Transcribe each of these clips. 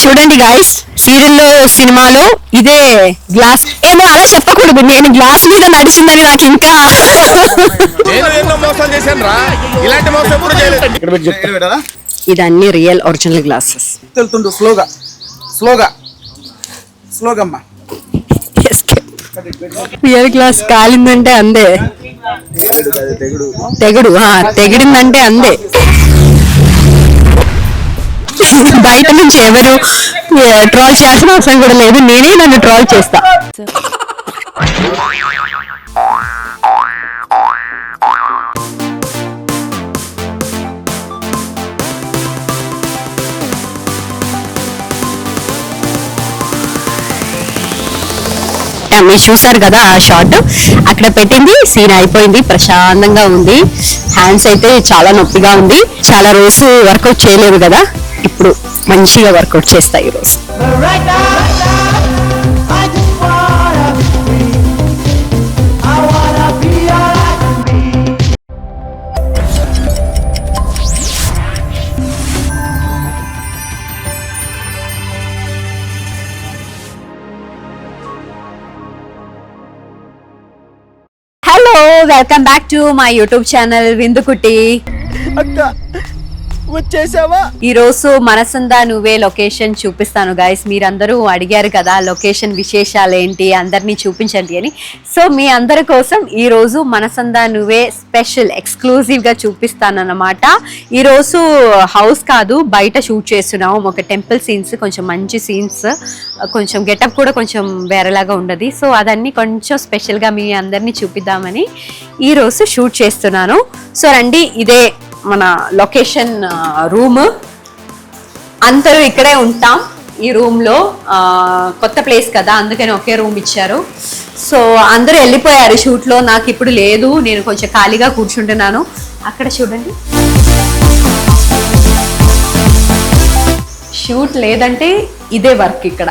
చూడండి గాయస్ సీరియల్లో సినిమాలో ఇదే గ్లాస్ ఏమో అలా చెప్పకూడదు నేను గ్లాస్ మీద నడిచిందని నాకు ఇంకా చేశాను రా ఇలాంటి మోసం ఎప్పుడు చేయలేదు. ఇక్కడ పెట్టి చెప్తా. ఇదన్నీ రియల్ ఒరిజినల్ గ్లాసెస్ వెళ్తుండు స్లోగా స్లోగా స్లోగా అమ్మా రియల్ గ్లాస్ కాలిందంటే అందే. తెగుడు ఆ, తెగిడిందంటే అందే. బయట నుంచి ఎవరు ట్రోల్ చేయాల్సిన అవసరం కూడా లేదు. నేనే నన్ను ట్రోల్ చేస్తా. మీరు చూసారు కదా ఆ షార్ట్ అక్కడ పెట్టింది సీన్ అయిపోయింది ప్రశాంతంగా ఉంది. హ్యాండ్స్ అయితే చాలా నొప్పిగా ఉంది. చాలా రోజు వర్కౌట్ చేయలేదు కదా. ఇప్పుడు మంచిగా వర్కౌట్ చేస్తా ఈ రోజు Right now, I just wanna be free. I wanna be all I can be. Hello welcome back to my YouTube channel విందుకుటి అక్క వచ్చేసావా? ఈ రోజు మనసందా నువ్వే లొకేషన్ చూపిస్తాను గాయస్ మీరందరూ అడిగారు కదా లొకేషన్ విశేషాలు ఏంటి అందరినీ చూపించండి అని. సో మీ అందరి కోసం ఈ రోజు మనసందా నువ్వే స్పెషల్ ఎక్స్క్లూజివ్గా చూపిస్తానన్నమాట. ఈ రోజు హౌస్ కాదు బయట షూట్ చేస్తున్నాము. ఒక టెంపుల్ సీన్స్ కొంచెం మంచి సీన్స్ కొంచెం గెటప్ కూడా కొంచెం వేరేలాగా ఉండదు. సో అదన్నీ కొంచెం స్పెషల్గా మీ అందరినీ చూపిద్దామని ఈ రోజు షూట్ చేస్తున్నాను. సో రండి ఇదే మన లొకేషన్ రూమ్ అందరూ ఇక్కడే ఉంటాం ఈ రూమ్లో ఆ, కొత్త ప్లేస్ కదా అందుకని ఒకే రూమ్ ఇచ్చారు. సో అందరూ వెళ్ళిపోయారు షూట్లో నాకు ఇప్పుడు లేదు నేను కొంచెం ఖాళీగా కూర్చుంటున్నాను. అక్కడ చూడండి. షూట్ లేదంటే ఇదే వర్క్ ఇక్కడ.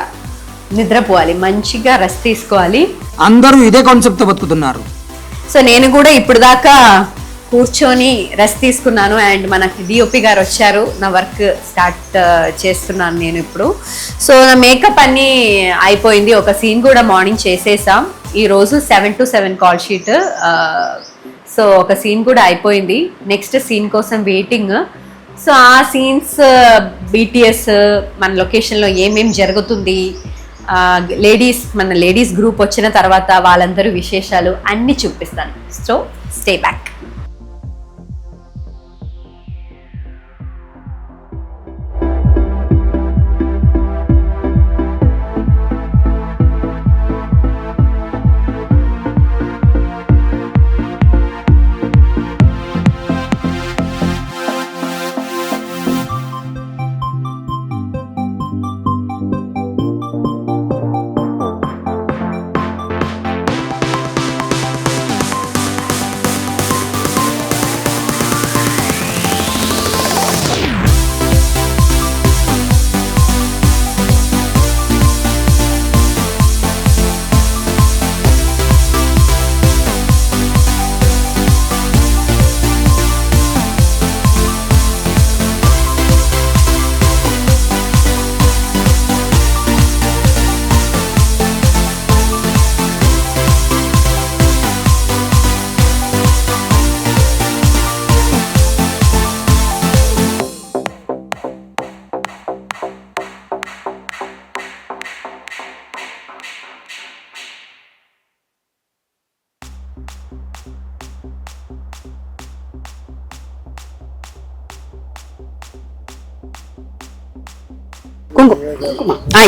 నిద్రపోవాలి మంచిగా రెస్ట్ తీసుకోవాలి. అందరూ ఇదే కాన్సెప్ట్తో బతుకుతున్నారు. సో నేను కూడా ఇప్పుడు దాకా కూర్చొని రెస్ట్ తీసుకున్నాను అండ్ మనకి డిఓపి గారు వచ్చారు. నా వర్క్ స్టార్ట్ uh, చేస్తున్నాను నేను ఇప్పుడు. సో నా మేకప్ అన్ని అయిపోయింది. ఒక సీన్ కూడా మార్నింగ్ చేసేసాం. ఈ రోజు seven to seven call sheet so ఒక సీన్ కూడా అయిపోయింది. నెక్స్ట్ సీన్ కోసం వెయిటింగ్ సో ఆ సీన్స్ బీటీఎస్ uh, మన లొకేషన్లో ఏమేం జరుగుతుంది లేడీస్ మన లేడీస్ గ్రూప్ వచ్చిన తర్వాత వాళ్ళందరూ విశేషాలు అన్నీ చూపిస్తాను. సో స్టే బ్యాక్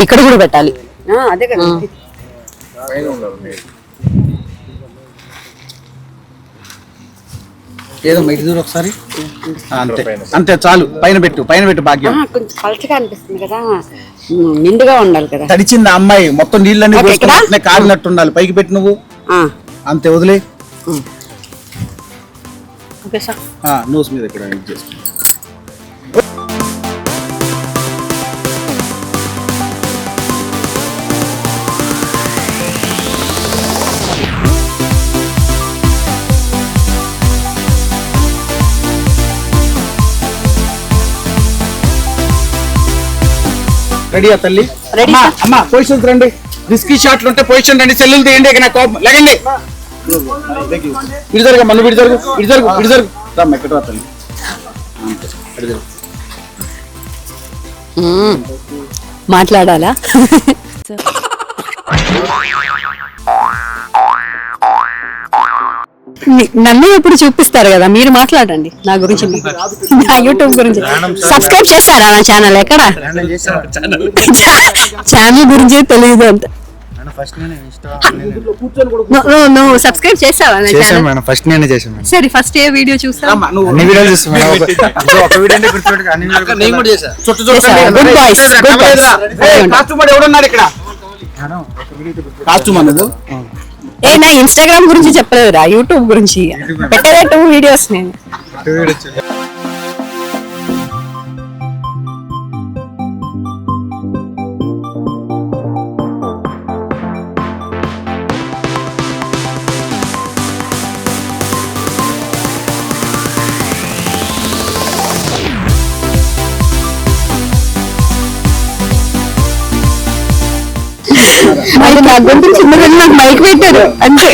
ఇక్కడ కూడా పెట్టాలి. అదే కదా. ఏదో ఇటు చూడు ఒకసారి. అంతే. అంతే. చాలు. పైన పెట్టు పైన పెట్టు భాగ్యం. కొంచెం పలచగా అనిపిస్తుంది కదా. నిండుగా ఉండాలి కదా. తడిచింది ఆ అమ్మాయి మొత్తం నీళ్ళన్నీ ఇక్కడ? పోసుకుని కారినట్టు ఉండాలి. పైకి పెట్టి నువ్వు. ఆ, అంతే వదిలే. నోస్ మీద ఇక్కడ ఇది రెడీయా తల్లి? Ready, అమ్మా, పొజిషన్స్ రండి. రిస్కీ షాట్లు ఉంటే పొజిషన్ రండి. సెల్లులు తీయండి ఇక నా కోపం? లేకండి. ఇటు జరుగు మన ఇటు జరుగు ఇటు జరుగు ఇటు జరుగు. రామ్మ ఇక్కడ రా తల్లి. మాట్లాడాలా? నన్ను ఎప్పుడు చూపిస్తారు కదా మీరు మాట్లాడండి నా గురించి. నా యూట్యూబ్ గురించి సబ్స్క్రైబ్ చేస్తారా నా ఛానల్ ఎక్కడ ఛానల్ గురించి తెలియదు అంత నువ్వు సబ్స్క్రైబ్ చేస్తావా నా చేశాను ఛానల్ మేడం ఫస్ట్ నేనే చేశాను మేడం సరే ఫస్ట్ ఏ వీడియో చూస్తావా రామ్మ, నువ్వు అన్ని వీడియోలు చూస్తాను మేడం ఒక- ఇప్పుడు ఒక వీడియో అంటే గుర్తుపెట్టుకో అన్ని వీడియోలు నేను కూడా చేశా చుట్టూ చేశావా? Good boys, good boys. Costume వాడు ఎవడున్నాడు ఇక్కడ కాస్ట్యూమ్ అన్నది ఏ నా ఇన్స్టాగ్రామ్ గురించి చెప్పలేదురా యూట్యూబ్ గురించి. పెట్టేదే టూ వీడియోస్ నేను. నా గొంతు చిన్నగా నాకు మైక్ పెట్టారు. అంటే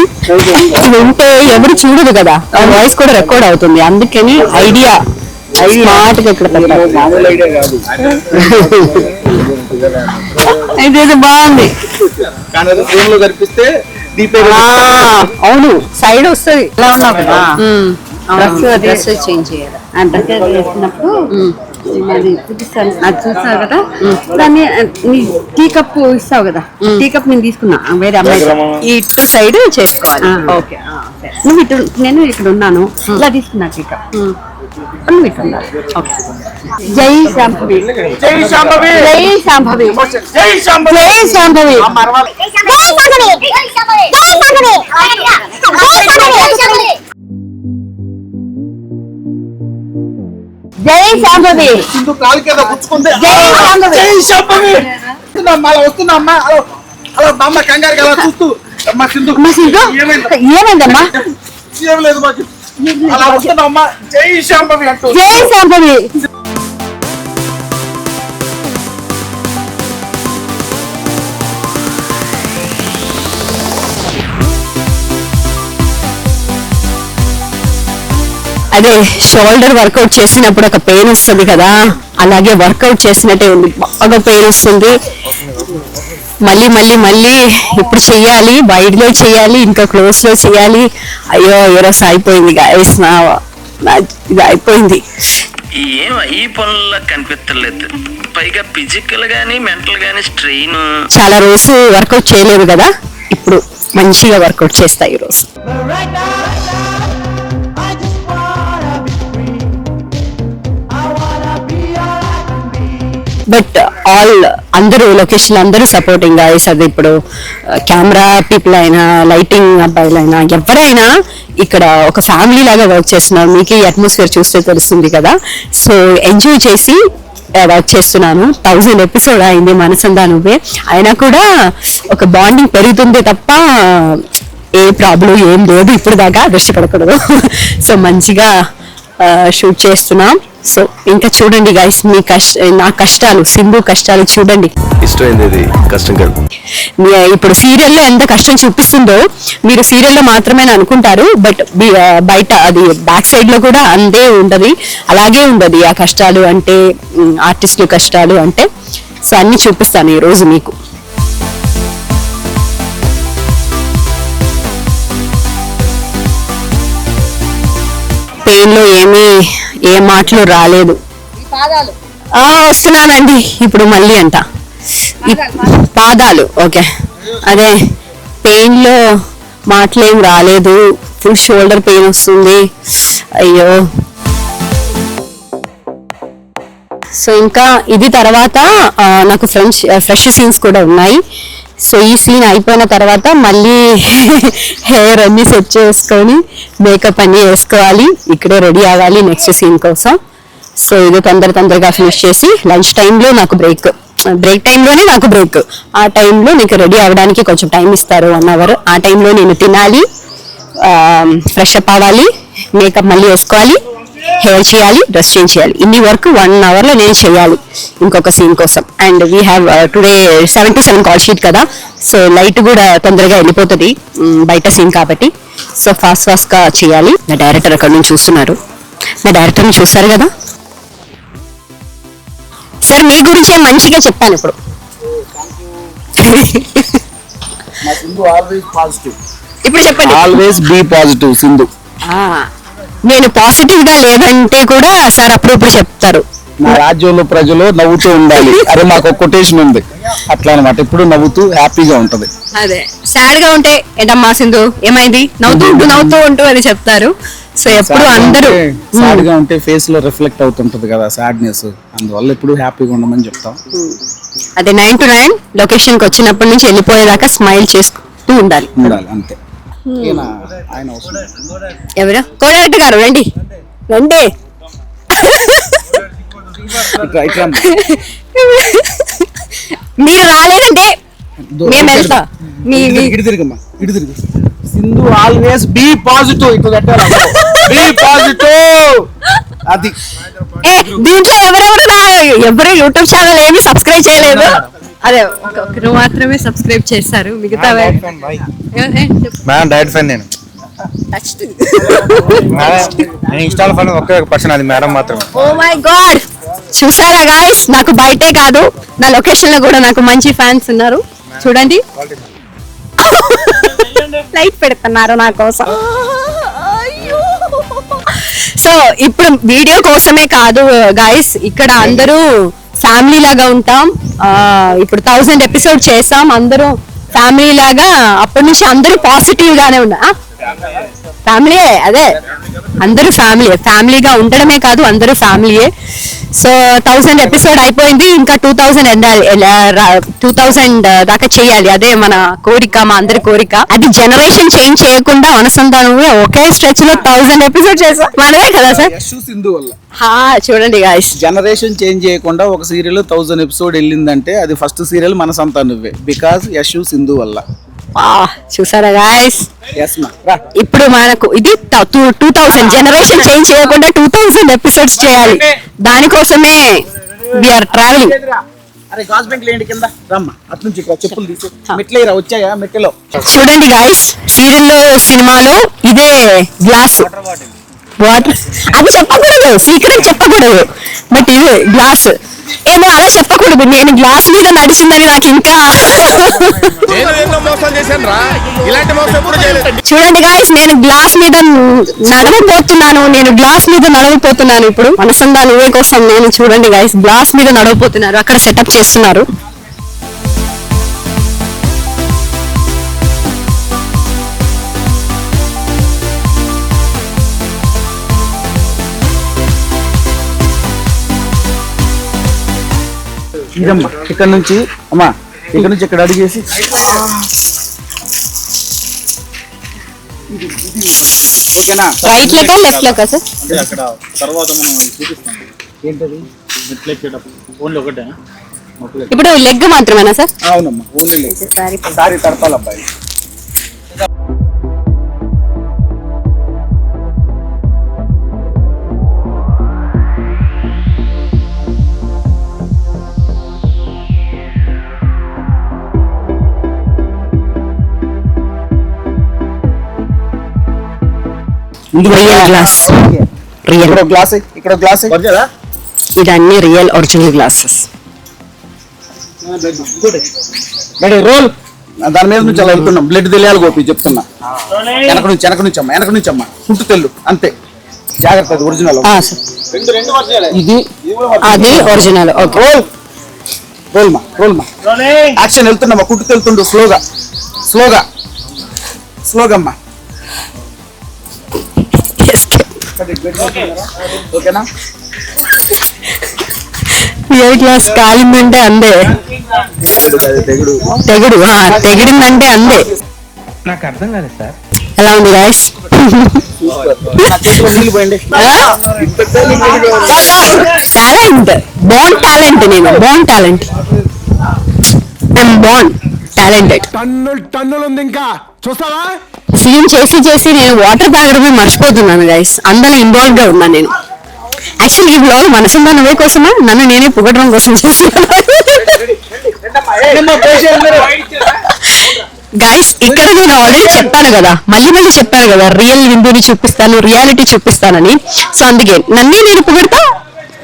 ఇది ఉంటే ఎవరు చూడదు కదా. ఆ వాయిస్ కూడా రికార్డ్ అవుతుంది. అందుకని ఐడియా స్మార్ట్గా ఇక్కడ ఇదేదో బాగుంది. అవును. సైడ్ వస్తుంది. ఎలా ఉన్నావు కదా డ్రెస్ చేంజ్ చేయాలి. ఆ డ్రెస్ వేసినప్పుడు అది చూపిస్తాను అది చూస్తావు కదా దాన్ని నీ టీ కప్ ఇస్తావు కదా టీ కప్ నేను తీసుకున్నా వేరే అమ్మాయి ఇటు సైడ్ చేసుకోవాలి ఓకే నువ్వు ఇటు నేను ఇక్కడ ఉన్నాను ఇలా తీసుకున్నా టీ కప్ నువ్వు ఇటు ఉండాలి ఓకే జై శాంభవి జై శాంభవి జై శాంభవి జై శాంభవి జై శాంభవి మరవాలి జై శాంభవి సింధు కాలు కింద గుచ్చుకుంది జై శాంభవి. జై శాంభవి వస్తుందమ్మా అలా వస్తుందమ్మా అలా అలా మా అమ్మ కంగారు అలా చూస్తూ అమ్మ సింధు అమ్మ సింధు ఏమైంది? ఏమైందమ్మా? ఏం లేదు అలా వస్తుందమ్మా జై శాంభవి జై శాంభవి అదే షోల్డర్ వర్కౌట్ చేసినప్పుడు ఒక పెయిన్ వస్తుంది కదా అలాగే వర్కౌట్ చేసినట్టే ఉంది. బాగా పెయిన్ వస్తుంది. మళ్ళీ మళ్ళీ మళ్ళీ ఇప్పుడు చెయ్యాలి వైడ్లో చేయాలి ఇంకా క్లోజ్లో చేయాలి. అయ్యో ఈరోజు అయిపోయింది గాయస్ నా నా- ఇది అయిపోయింది. ఏం ఈ పనుల్లో కనిపించలేదు పైగా ఫిజికల్ గానీ మెంటల్ గానీ స్ట్రెయిన్ చాలా రోజు వర్కౌట్ చేయలేదు కదా ఇప్పుడు మంచిగా వర్కౌట్ చేస్తా ఈరోజు. బట్ ఆల్ అందరూ లొకేషన్ అందరూ సపోర్టింగ్ గాయస్ అది ఇప్పుడు కెమెరా పీపుల్ అయినా లైటింగ్ అబ్బాయిలైనా ఎవరైనా ఇక్కడ ఒక ఫ్యామిలీ లాగా వర్క్ చేస్తున్నారు. మీకు ఈ అట్మాస్ఫియర్ చూస్తే తెలుస్తుంది కదా. సో ఎంజాయ్ చేసి వర్క్ చేస్తున్నాను. థౌజండ్ ఎపిసోడ్ అయింది మనసందా నువ్వే. అయినా కూడా ఒక బాండింగ్ పెరుగుతుంది తప్ప ఏ ప్రాబ్లం ఏం లేదు. ఇప్పుడు దాకా దృష్టి పడకూడదు సో మంచిగా షూట్ చేస్తున్నాం. సో ఇంకా చూడండి గైస్ మీ కష్ట నా కష్టాలు సింధు కష్టాలు చూడండి. ఇష్టమైంది ఇది కష్టం కాదు. మీ- ఇప్పుడు సీరియల్లో ఎంత కష్టం చూపిస్తుందో మీరు సీరియల్లో మాత్రమే అనుకుంటారు బట్ బయట అది బ్యాక్ సైడ్లో కూడా అంతే ఉంటది అలాగే ఉండదు ఆ కష్టాలు అంటే ఆర్టిస్టులు కష్టాలు అంటే. సో అన్ని చూపిస్తాను ఈ రోజు మీకు. పెయిన్లో ఏమీ ఏ మాటలు రాలేదు. వస్తున్నానండి. ఇప్పుడు మళ్ళీ అంట. పాదాలు ఓకే. అదే పెయిన్లో మాటలేం రాలేదు. ఫుల్ షోల్డర్ పెయిన్ వస్తుంది. అయ్యో. సో ఇంకా ఇది తర్వాత నాకు ఫ్రెండ్స్ ఫ్రెష్ సీన్స్ కూడా ఉన్నాయి. సో ఈ సీన్ అయిపోయిన తర్వాత మళ్ళీ హెయిర్ అన్ని సెట్ చేసుకొని మేకప్ అన్ని వేసుకోవాలి. ఇక్కడే రెడీ అవ్వాలి నెక్స్ట్ సీన్ కోసం. సో ఇది తొందర తొందరగా ఫినిష్ చేసి లంచ్ టైంలో నాకు బ్రేక్ బ్రేక్ టైంలోనే నాకు బ్రేక్ ఆ టైంలో నీకు రెడీ అవ్వడానికి కొంచెం టైం ఇస్తారు వన్ అవర్ ఆ టైంలో నేను తినాలి ఫ్రెష్ అప్ అవ్వాలి మేకప్ మళ్ళీ వేసుకోవాలి. హెయిర్ చేయాలి డ్రెస్ చేంజ్ చేయాలి? ఇన్ని వర్క్ వన్ అవర్లో నేను చేయాలి ఇంకొక సీన్ కోసం. And we have today seven to seven call sheet కదా. సో లైట్ కూడా తొందరగా వెళ్ళిపోతుంది బయట సీన్ కాబట్టి. సో ఫాస్ట్ ఫాస్ట్గా చేయాలి. నా డైరెక్టర్ అక్కడ నుంచి చూస్తున్నారు. నా డైరెక్టర్ని చూస్తారు కదా? సార్ మీ గురించే మంచిగా చెప్పాను ఇప్పుడు. ఇప్పుడు చెప్పండి. Always be positive Sindhu. నేను పాజిటివ్గా లేదంటే కూడా సార్ అప్పుడప్పుడు చెప్తారు. నా రాజ్యంలో ప్రజలు నవ్వుతూ ఉండాలి. అరే మాకు ఒక కొటేషన్ ఉంది. అట్లా అనమాట ఎప్పుడు నవ్వుతూ హ్యాపీగా ఉంటది. అదే. సాడ్గా ఉంటే ఏంటమ్మా సింధు ఏమైంది? నవ్వుతూ ఉంటూ నవ్వుతూ ఉంటూ అని చెప్తారు. సో ఎప్పుడు అందరూ సాడ్గా ఉంటే ఫేస్లో రిఫ్లెక్ట్ అవుతుంటది కదా సాడ్నెస్ అందువల్ల ఎప్పుడు హ్యాపీగా ఉండమని చెప్తాం. అదే నైన్ టు నైన్ లొకేషన్కి వచ్చినప్పటి నుంచి వెళ్ళిపోయేదాకా స్మైల్ చేస్తూ ఉండాలి. ఉండాలి అంతే. ఈయన ఆయన అవసరం. ఎవరు? కోడరెడ్డి గారు రండి. రండి. ఇట్లా ఇట్లా అమ్మ. మీరు రాలేదంటే మేము వెళ్తా. మీ ఇటు మీ- తిరిగి, ఇటు తిరిగమ్మా ఇటు తిరిగి. సింధు ఆల్వేస్ బీ పాజిటివ్ ఇట్లా పెట్టాలి బీ పాజిటివ్ అది. ఏ దీంట్లో ఎవరెవరు నా ఎవరు యూట్యూబ్ ఛానల్ ఏమి సబ్స్క్రైబ్ చేయలేదు? అదే ఒక- ఒకరు మాత్రమే సబ్స్క్రైబ్ చేశారు మిగతా మేడం డైరెక్ట్ ఫ్రెండ్ నేను. మేడం, నేను ఇన్స్టాల్ ఫాలో ఒకే ఒక పర్సన్ అది మేడం మాత్రం ఓ మై గాడ్ చూసారా గాయస్ నాకు బయటే కాదు. నా లొకేషన్లో కూడా నాకు మంచి ఫ్యాన్స్ ఉన్నారు. చూడండి. లైట్ పెడుతున్నారు నా కోసం. సో ఇప్పుడు వీడియో కోసమే కాదు గాయస్ ఇక్కడ అందరూ ఫ్యామిలీ లాగా ఉంటాం ఇప్పుడు థౌసండ్ ఎపిసోడ్ చేసాం. అందరూ ఫ్యామిలీ లాగా అప్పటి నుంచి అందరూ పాజిటివ్ గానే ఉన్నా ఫ్యామిలీ అదే. అందరూ ఫ్యామిలీ ఫ్యామిలీగా ఉండడమే కాదు అందరూ ఫ్యామిలీయే. సో థౌసండ్ ఎపిసోడ్ అయిపోయింది ఇంకా టూ థౌసండ్ ఎండాలి టూ థౌసండ్ దాకా చేయాలి. అదే మన కోరిక మా అందరి కోరిక. అది జనరేషన్ చేంజ్ చేయకుండా అనుసంధానం ఒకే స్ట్రెచ్లో థౌసండ్ ఎపిసోడ్ చేసాం. మనమే కదా సార్? సింధు వల్ల. చూడండి గాయస్ జనరేషన్ చేంజ్ చేయకుండా ఒక సీరియల్ థౌజండ్ ఎపిసోడ్ వెళ్ళిందంటే అది ఫస్ట్ సీరియల్ మన సంతా నువ్వే. బికాస్ యశ్ సింధు వల్ల. చూసారా గాయస్ ఇప్పుడు మనకు ఇది టూ థౌసండ్ జనరేషన్ చేంజ్ చేయకుండా టూ థౌసండ్ ఎపిసోడ్స్ చేయాలి. దానికోసమే విఆర్ ట్రావెలింగ్ అరే గాజ్ బ్యాంక్ లేండి కింద? రమ్మా అటు నుంచి ఇక్కడ చెప్పులు తీసి. మెట్లేరా వచ్చాయా? మెట్టలో చూడండి గాయస్ సీరియల్లో సినిమాలో ఇదే గ్లాస్. వాటర్ అది చెప్పకూడదు సీక్రెట్ చెప్పకూడదు. బట్ ఇదే గ్లాస్. ఏమో అలా చెప్పకూడదు. నేను గ్లాస్ మీద నడిచిందని నాకు ఇంకా నేను ఎన్నో మోసాలు చేశాను రా. ఇలాంటి మోసం ఎప్పుడు చేయలేదు. చూడండి గాయస్ నేను గ్లాస్ మీద నడవబోతున్నాను. నేను గ్లాస్ మీద నడవబోతున్నాను ఇప్పుడు. మనసందాని ఇవే కోసం నేను చూడండి గాయస్ గ్లాస్ మీద నడవబోతున్నారు. అక్కడ సెటప్ చేస్తున్నారు. ఇదమ్మా ఇక్కడ నుంచి అమ్మా ఇక్కడ నుంచి ఇక్కడ అడిగేసి ఓకేనా? రైట్ లెక్క లెఫ్ట్ లెక్క సార్? అక్కడ తర్వాత మనం చూపిస్తాం. ఏంటది? మెట్లు ఎక్కేటప్పుడు ఓన్లీ ఒకటే ఇప్పుడు లెగ్ మాత్రమేనా సార్? అవునమ్మా ఓన్లీ సారీ తడపాలి రియల్ గ్లాస్ రియల్ ఇక్కడ గ్లాస్ ఇక్కడ గ్లాస్ ఇదన్నీ రియల్ ఒరిజినల్ గ్లాసెస్ రోల్ దాని మీద నుంచి అలా వెళ్తున్నాం. బ్లడ్ తెలియాలి గోపి చెప్తున్నా. వెనక నుంచి వెనక నుంచి అమ్మా వెనక నుంచి అమ్మా. కుంటు తెల్లు అంతే. జాగ్రత్త అది ఒరిజినల్ ఇది అది ఒరిజినల్ ఓకే రోల్. రోల్ మా రోల్ మా యాక్షన్ వెళ్తున్నామా కుంటు తెలుతుండు స్లోగా స్లోగా స్లోగా ఓకేనా? రియల్ గ్లాస్ కాలిందంటే అందే. తెగుడు. తెగిడిందంటే అందే. నాకు అర్థం కాలేదు సార్. ఎలా ఉంది గాయస్? టాలెంట్ బాన్ టాలెంట్ నేను born talent. I'm born talented. టన్నులు టన్నులు ఉంది ఇంకా. చూస్తావా? సీన్ చేసి చేసి నేను వాటర్ తాగడమే మర్చిపోతున్నాను గైస్ అందులో ఇన్వాల్వ్గా ఉన్నా నేను. యాక్చువల్లీ ఈ బ్లాగ్ మనసుందా నువ్వే కోసమా? నన్ను నేనే పొగడడం కోసం చేస్తున్నాను. గైస్ ఇక్కడ నేను ఆల్రెడీ చెప్పాను కదా. మళ్ళీ మళ్ళీ చెప్పాను కదా. రియల్ విందుని చూపిస్తాను రియాలిటీ చూపిస్తానని. సో అందుకే నన్నే నేను పొగడతా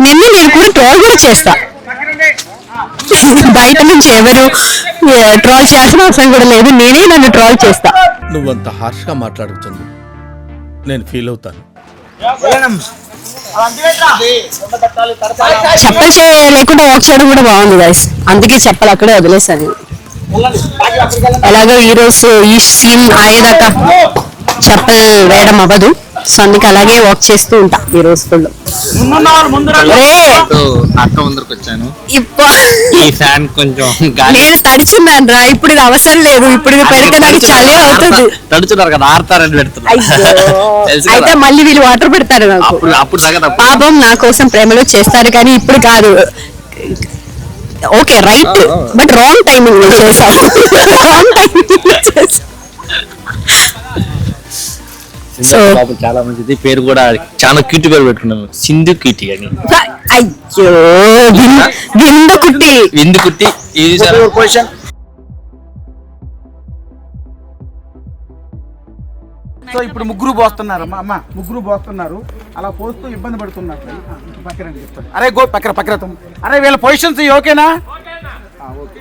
నిన్నే నేను కూడా ట్రోల్ కూడా చేస్తా. బయట నుంచి ఎవరు ట్రోల్ చేయాల్సిన అవసరం కూడా లేదు. నేనే నన్ను ట్రోల్ చేస్తా. నువ్వంత హార్ష్గా మాట్లాడుతుంది నేను ఫీల్ అవుతాను. చెప్పలు లేకుండా వాక్ చేయడం కూడా బాగుంది గైస్ అందుకే చెప్పలు అక్కడే వదిలేసాను ఎలాగో ఈ రోజు ఈ సీన్ అయ్యేదాకా చెప్పలు వేయడం అవ్వదు. సో అందుకే అలాగే వాక్ చేస్తూ ఉంటా ఈ రోజు ఫుల్ నేను తడిచున్నాను రా ఇప్పుడు ఇది అవసరం లేదు ఇప్పుడు ఇది పెడితే నాకు చలి అవుతుంది. తడుచున్నారు కదా ఆడతారని పెడుతున్నారు. అయితే మళ్ళీ వీళ్ళు వాటర్ పెడతారు నాకు. పాపం నా కోసం ప్రేమలో చేస్తారు కానీ ఇప్పుడు కాదు. Okay right. But wrong timing చేశాను. రాంగ్ టైమింగ్ సో పాపం చాలా మంచిది. పేరు కూడా చాలా క్యూట్ పేరు పెట్టుకున్నాను. సింధు క్యూటీ అని. అయ్యో విందు కుట్టి. విందు కుట్టి ఇది క్వశ్చన్ సో ఇప్పుడు ముగ్గురు పోస్తున్నారు అమ్మా. అమ్మ ముగ్గురు పోస్తున్నారు. అలా పోస్తూ ఇబ్బంది పడుతున్నారు. పక్కన చెప్తాను. అరే గో పక్కన పక్కన. అరే వీళ్ళ పొజిషన్స్ ఓకేనా? ఆ, ఓకే.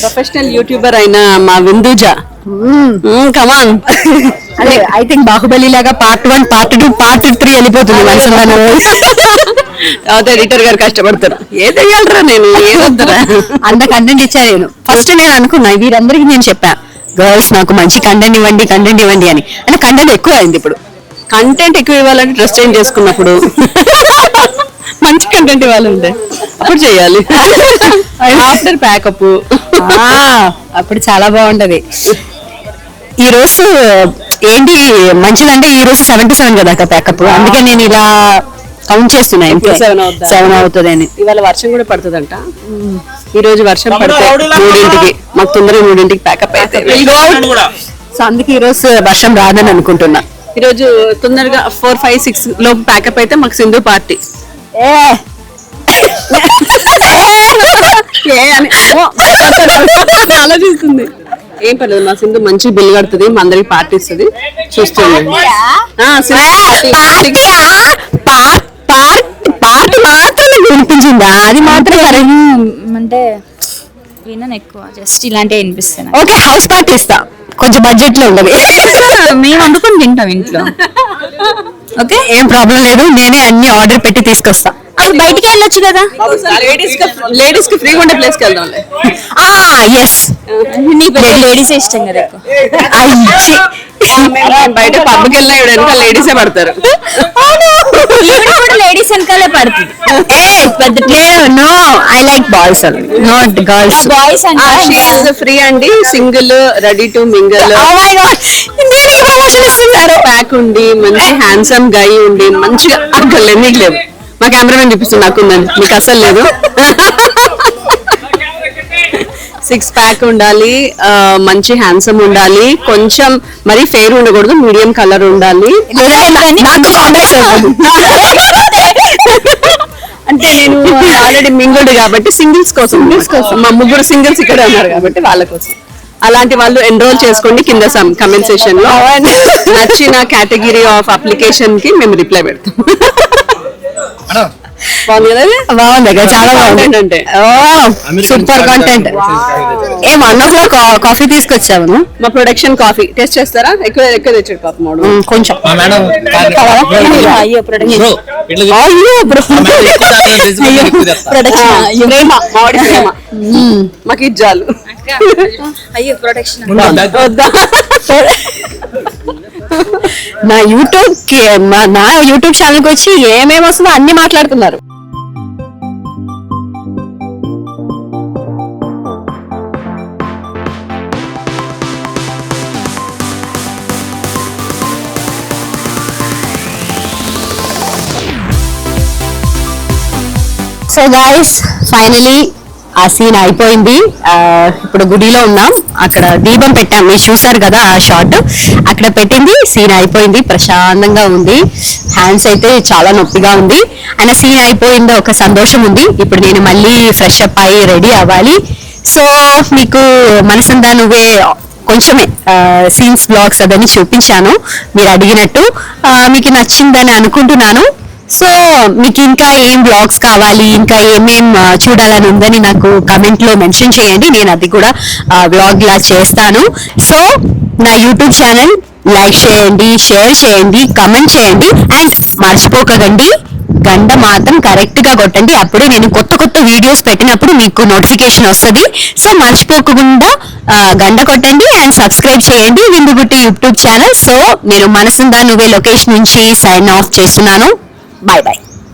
ప్రొఫెషనల్ యూట్యూబర్ అయిన మా విందూజ. కమాన్ అదే ఐ థింక్ బాహుబలి లాగా part one part two part three వెళ్ళిపోతుంది మనసులో తర్వాత ఎడిటర్ గారు కష్టపడతారు. ఏది వేయాలరా నేను? ఏదొద్దురా అంత కంటెంట్ ఇచ్చా నేను ఫస్ట్ నేను అనుకున్నా వీరందరికీ నేను చెప్పా గర్ల్స్ నాకు మంచి కంటెంట్ ఇవ్వండి కంటెంట్ ఇవ్వండి అని. అంటే కంటెంట్ ఎక్కువ అయింది ఇప్పుడు. కంటెంట్ ఎక్కువ ఇవ్వాలంటే డ్రెస్ చేంజ్ చేసుకున్నప్పుడు. మంచి కంటెంట్ ఇవ్వాలంటే. అప్పుడు చేయాలి ఆఫ్టర్ ప్యాకప్ అప్పుడు చాలా బాగుంటది. ఈ రోజు ఏంటి మంచిదంటే ఈ రోజు సెవెన్ టు సెవెన్ కదా ప్యాకప్ అందుకే నేను ఇలా కౌంట్ చేస్తున్నా? సెవెన్ అవుతుంది అని ఇవాళ వర్షం కూడా పడుతుందంట. ఈ రోజు వర్షం పడితే మూడింటికి మాకు తొందరగా మూడింటికి ప్యాకప్ అయితే. సో అందుకే ఈ రోజు వర్షం రాదని అనుకుంటున్నా. ఈ రోజు తొందరగా ఫోర్ ఫైవ్ సిక్స్ లోపు ప్యాకప్ అయితే మాకు సింధు పార్టీ. ఏ! ఏ! అని. ఆలోచిస్తుంది. ఏం పర్లేదు మా సింధు మంచి బిల్ కడుతుంది మా అందరికి పార్టీ ఇస్తుంది చూస్తుంది. పార్ట్ మాత్రమే వినిపించిందా? అది మాత్రం అంటే వినను ఎక్కువ జస్ట్ ఇలాంటివి వినిపిస్తాను ఓకే హౌస్ పార్టీ ఇస్తా. కొంచెం బడ్జెట్లో ఉండదు మేము వండుకొని తింటాం ఇంట్లో. ఓకే ఏం ప్రాబ్లం లేదు నేనే అన్ని ఆర్డర్ పెట్టి తీసుకొస్తా. అప్పుడు బయటికి వెళ్ళొచ్చు కదా. లేడీస్కి లేడీస్కి ఫ్రీగా ఉండే ప్లేస్కి వెళ్దాంలే. ఆ ఎస్ లేడీస్ ఇష్టం కదా బయట పబ్కి వెళ్ళినా వెనక లేడీసే పడతారు. లేడీస్ వెనకాలే పడుతుంది. No I like boys not girls boys free అండి. Single ready to mingle pack ఉండి మంచి హ్యాండ్సమ్ గై ఉండి మంచిగా. అక్కడ లేవు. మా కెమెరామెన్ చూపిస్తుంది నాకు మీకు అసలు లేదు. సిక్స్ ప్యాక్ ఉండాలి మంచి హ్యాండ్సమ్ ఉండాలి కొంచెం మరి ఫెయిర్ ఉండకూడదు మీడియం కలర్ ఉండాలి. నాకు అంటే నేను ఆల్రెడీ మింగుడు కాబట్టి సింగిల్స్ కోసం సింగిల్స్ కోసం. మా ముగ్గురు సింగిల్స్ ఇక్కడ ఉన్నారు కాబట్టి వాళ్ళ కోసం. అలాంటి వాళ్ళు ఎన్రోల్ చేసుకోండి కింద కమెంట్ సెషన్లో. నచ్చిన కేటగిరీ ఆఫ్ అప్లికేషన్కి మేము రిప్లై పెడతాం. బాగుంది చాలా బాగుంది. Content. అంటే super content A one o'clock coffee తీసుకొచ్చాము మా ప్రొడక్షన్ కాఫీ టెస్ట్ చేస్తారా? ఎక్కువ ఎక్కువ తెచ్చాడు కాఫీ మూడు. మ్మ్, కొంచెం. మేడం అయ్యో ప్రొడక్షన్ అయ్యో బ్రో ప్రొడక్షన్ ప్రేమ. మామిడి ప్రేమ. మాకు ఇది చాలు. అయ్యో ప్రొడక్షన్ నా యూట్యూబ్కి నా యూట్యూబ్ ఛానల్కి వచ్చి ఏమేమి వస్తుందో అన్ని మాట్లాడుతున్నారు సో గాయస్ ఫైనలీ ఆ సీన్ అయిపోయింది. ఇప్పుడు గుడిలో ఉన్నాం. అక్కడ దీపం పెట్టాం. మీరు చూసారు కదా ఆ షాట్ అక్కడ పెట్టింది. సీన్ అయిపోయింది. ప్రశాంతంగా ఉంది. హ్యాండ్స్ అయితే చాలా నొప్పిగా ఉంది. అయినా సీన్ అయిపోయిందో ఒక సంతోషం ఉంది. ఇప్పుడు నేను మళ్ళీ ఫ్రెష్ అప్ అయ్యి రెడీ అవ్వాలి. సో మీకు మనసందా నువ్వే కొంచెమే సీన్స్ బ్లాగ్స్ అదని చూపించాను. మీరు అడిగినట్టు మీకు నచ్చిందని అనుకుంటున్నాను. సో మీకు ఇంకా ఏం బ్లాగ్స్ కావాలి ఇంకా ఏమేం చూడాలని ఉందని నాకు కమెంట్లో మెన్షన్ చేయండి. నేను అది కూడా బ్లాగ్ లా చేస్తాను. సో నా యూట్యూబ్ ఛానల్ లైక్ చేయండి షేర్ చేయండి కమెంట్ చేయండి అండ్ మర్చిపోకండి గంట మాత్రం కరెక్ట్గా కొట్టండి. అప్పుడే నేను కొత్త కొత్త వీడియోస్ పెట్టినప్పుడు మీకు నోటిఫికేషన్ వస్తుంది. సో మర్చిపోకుండా గంట కొట్టండి అండ్ సబ్స్క్రైబ్ చేయండి. విందుగుట్టి యూట్యూబ్ ఛానల్ సో నేను మనసుందా నువ్వే లొకేషన్ నుంచి సైన్ ఆఫ్ చేస్తున్నాను. Bye bye.